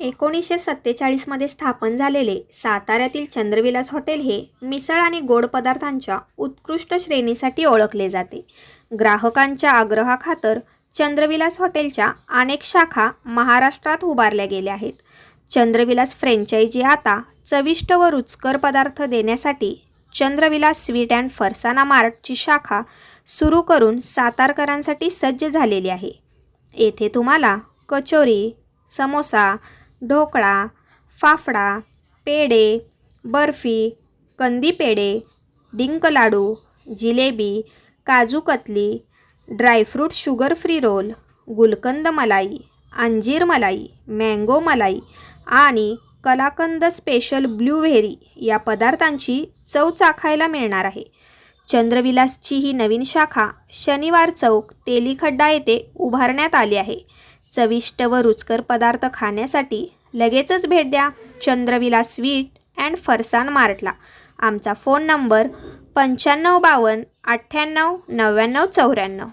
एकोणीसशे सत्तेचाळीसमध्ये स्थापन झालेले साताऱ्यातील चंद्रविलास हॉटेल हे मिसळ आणि गोड पदार्थांच्या उत्कृष्ट श्रेणीसाठी ओळखले जाते. ग्राहकांच्या आग्रहाखातर चंद्रविलास हॉटेलच्या अनेक शाखा महाराष्ट्रात उभारल्या गेल्या आहेत. चंद्रविलास फ्रँचायझी आता चविष्ट व रुचकर पदार्थ देण्यासाठी चंद्रविलास स्वीट अँड फरसाना मार्टची शाखा सुरू करून सातारकरांसाठी सज्ज झालेली आहे. येथे तुम्हाला कचोरी समोसा ढोकळा फाफडा पेढे बर्फी कंदी पेढे डिंक laddu jalebi kaju katli dry fruit sugar free roll gulkand malai अंजीर मलाई मँगो मलाई आणि कलाकंद स्पेशल ब्लूव्हेरी या पदार्थांची चव चाखायला मिळणार आहे. चंद्रविलासची ही नवीन शाखा शनिवार चौक तेलीखड्डा येथे उभारण्यात आली आहे. चविष्ट व रुचकर पदार्थ खाण्यासाठी लगेचच भेट द्या. चंद्रविला स्वीट अँड फरसान मार्टला. आमचा फोन नंबर पंच्याण्णव बावन्न अठ्ठ्याण्णव नव्याण्णव चौऱ्याण्णव.